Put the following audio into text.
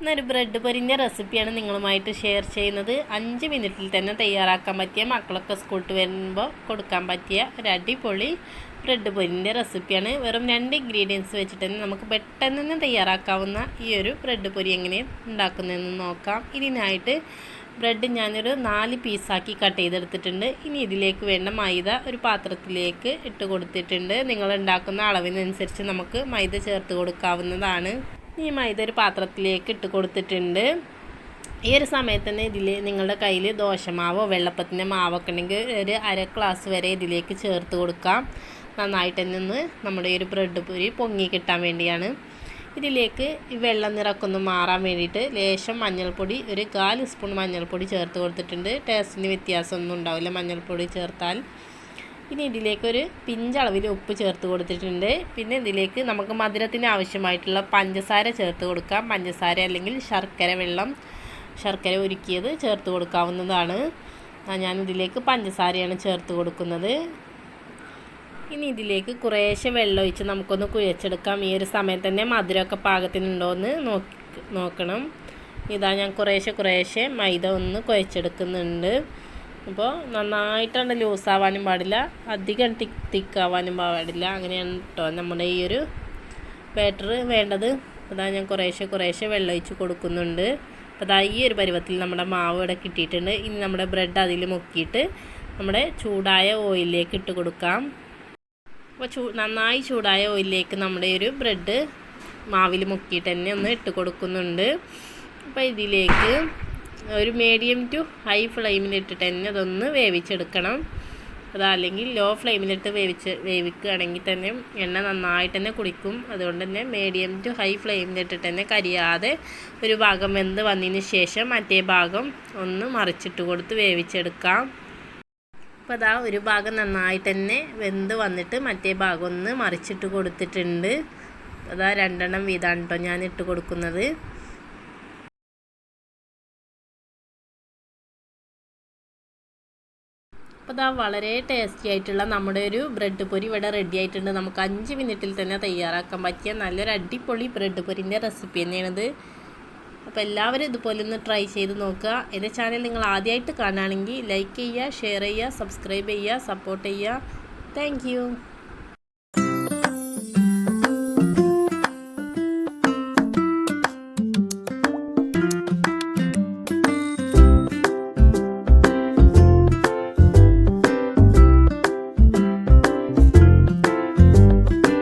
ഇന്നൊരു ബ്രെഡ് പൊരിഞ്ഞ റെസിപ്പിയാണ് നിങ്ങളുമായിട്ട് ഷെയർ ചെയ്യുന്നത്. അഞ്ച് മിനിറ്റിൽ തന്നെ തയ്യാറാക്കാൻ പറ്റിയ മക്കളൊക്കെ സ്കൂളിൽ വരുമ്പോൾ കൊടുക്കാൻ പറ്റിയ ഒരു അടിപൊളി ബ്രെഡ് പൊരിന്റെ റെസിപ്പിയാണ് വെറും രണ്ട് ഇൻഗ്രീഡിയൻസ് വെച്ചിട്ട് തന്നെ നമുക്ക് പെട്ടെന്ന് തന്നെ തയ്യാറാക്കാവുന്ന ഈ ഒരു ബ്രെഡ് പൊരി എങ്ങനെ ഉണ്ടാക്കുന്നതെന്ന് നോക്കാം. ഇതിനായിട്ട് ബ്രെഡ് ഞാനൊരു നാല് പീസാക്കി കട്ട് ചെയ്തെടുത്തിട്ടുണ്ട്. ഇനി ഇതിലേക്ക് വേണ്ട മൈദ ഒരു പാത്രത്തിലേക്ക് ഇട്ട് കൊടുത്തിട്ടുണ്ട്. നിങ്ങൾ ഉണ്ടാക്കുന്ന അളവിനനുസരിച്ച് നമുക്ക് മൈദ ചേർത്ത് കൊടുക്കാവുന്നതാണ്. ഈ മൈദ ഒരു പാത്രത്തിലേക്ക് ഇട്ട് കൊടുത്തിട്ടുണ്ട്. ഈ ഒരു സമയത്ത് തന്നെ ഇതിൽ നിങ്ങളുടെ കയ്യിൽ ദോശമാവോ വെള്ളപ്പത്തിന്റെ മാവൊക്കെ ഉണ്ടെങ്കിൽ ഒരു അര ഗ്ലാസ് വരെ ഇതിലേക്ക് ചേർത്ത് കൊടുക്കാം. നന്നായിട്ട് തന്നെ ഒന്ന് നമ്മുടെ ഈ ഒരു ബ്രെഡ് പൊരി പൊങ്ങി കിട്ടാൻ വേണ്ടിയാണ്. ഇതിലേക്ക് ഈ വെള്ളം നിറക്കൊന്ന് മാറാൻ വേണ്ടിയിട്ട് ലേശം മഞ്ഞൾപ്പൊടി ഒരു കാൽ സ്പൂൺ മഞ്ഞൾപ്പൊടി ചേർത്ത് കൊടുത്തിട്ടുണ്ട്. ടേസ്റ്റിന് വ്യത്യാസമൊന്നും ഉണ്ടാവില്ല മഞ്ഞൾപ്പൊടി ചേർത്താൽ. ഇനി ഇതിലേക്ക് ഒരു പിഞ്ചളവിൽ ഉപ്പ് ചേർത്ത് കൊടുത്തിട്ടുണ്ട്. പിന്നെ ഇതിലേക്ക് നമുക്ക് മധുരത്തിന് ആവശ്യമായിട്ടുള്ള പഞ്ചസാര ചേർത്ത് കൊടുക്കാം. പഞ്ചസാര അല്ലെങ്കിൽ ശർക്കര വെള്ളം ശർക്കര ഉരുക്കിയത് ചേർത്ത് കൊടുക്കാവുന്നതാണ്. ഞാൻ ഇതിലേക്ക് പഞ്ചസാരയാണ് ചേർത്ത് കൊടുക്കുന്നത്. ഇനി ഇതിലേക്ക് കുറേശ്ശെ വെള്ളം ഒഴിച്ച് നമുക്കൊന്ന് കുഴച്ചെടുക്കാം. ഈ ഒരു സമയത്ത് തന്നെ മധുരമൊക്കെ പാകത്തിനുണ്ടോ എന്ന് നോക്കി നോക്കണം. ഇതാ ഞാൻ കുറേശ്ശെ കുറേശ്ശെ മൈദ ഒന്ന് കുഴച്ചെടുക്കുന്നുണ്ട്. അപ്പോൾ നന്നായിട്ടാണ് ലൂസാവാനും പാടില്ല. അധികം തിക്ക് തിക്കാവാനും പാടില്ല. അങ്ങനെയാണ് കേട്ടോ നമ്മുടെ ഈ ഒരു ബാറ്റർ വേണ്ടത്. അതാ ഞാൻ കുറേശ്ശെ കുറേശ്ശെ വെള്ളം ഒഴിച്ച് കൊടുക്കുന്നുണ്ട്. അപ്പോൾ അതാ ഈ ഒരു പരുവത്തിൽ നമ്മുടെ മാവ് ഇവിടെ കിട്ടിയിട്ടുണ്ട്. ഇനി നമ്മുടെ ബ്രെഡ് അതിൽ മുക്കിയിട്ട് നമ്മുടെ ചൂടായ ഓയിലിലേക്ക് ഇട്ട് കൊടുക്കാം. അപ്പോൾ ചൂ നന്നായി ചൂടായ ഓയിലിലേക്ക് നമ്മുടെ ഒരു ബ്രെഡ് മാവിൽ മുക്കിയിട്ട് തന്നെ ഒന്ന് ഇട്ട് കൊടുക്കുന്നുണ്ട്. അപ്പോൾ ഇതിലേക്ക് ഒരു മീഡിയം ടു ഹൈ ഫ്ലെയിമിലിട്ടിട്ട് തന്നെ അതൊന്ന് വേവിച്ചെടുക്കണം. അതല്ലെങ്കിൽ ലോ ഫ്ലെയിമിലിട്ട് വേവിച്ച് വേവിക്കുകയാണെങ്കിൽ തന്നെ എണ്ണ നന്നായിട്ട് തന്നെ കുടിക്കും അതുകൊണ്ട് തന്നെ മീഡിയം ടു ഹൈ ഫ്ലെയിമിലിട്ടിട്ട് തന്നെ കരിയാതെ ഒരു ഭാഗം വെന്ത് വന്നതിന് ശേഷം മറ്റേ ഭാഗം ഒന്ന് മറിച്ചിട്ട് കൊടുത്ത് വേവിച്ചെടുക്കാം. അപ്പോൾ അതാ ഒരു ഭാഗം നന്നായിട്ട് തന്നെ വെന്ത് വന്നിട്ട് മറ്റേ ഭാഗം ഒന്ന് മറിച്ചിട്ട് കൊടുത്തിട്ടുണ്ട്. അതാ രണ്ടെണ്ണം വീതാണ് കേട്ടോ ഞാൻ ഇട്ട് കൊടുക്കുന്നത്. അപ്പോൾ ഇതാ വളരെ ടേസ്റ്റി ആയിട്ടുള്ള നമ്മുടെ ഒരു ബ്രെഡ് പൊരി ഇവിടെ റെഡി ആയിട്ടുണ്ട്. നമുക്ക് അഞ്ച് മിനിറ്റിൽ തന്നെ തയ്യാറാക്കാൻ പറ്റിയ നല്ലൊരു അടിപൊളി ബ്രെഡ് പൊരിന്റെ റെസിപ്പി തന്നെയാണിത്. അപ്പോൾ എല്ലാവരും ഇതുപോലെ ഒന്ന് ട്രൈ ചെയ്ത് നോക്കുക. എന്റെ ചാനൽ നിങ്ങൾ ആദ്യമായിട്ട് കാണുകയാണെങ്കിൽ ലൈക്ക് ചെയ്യുക ഷെയർ ചെയ്യുക സബ്സ്ക്രൈബ് ചെയ്യുക സപ്പോർട്ട് ചെയ്യുക. താങ്ക്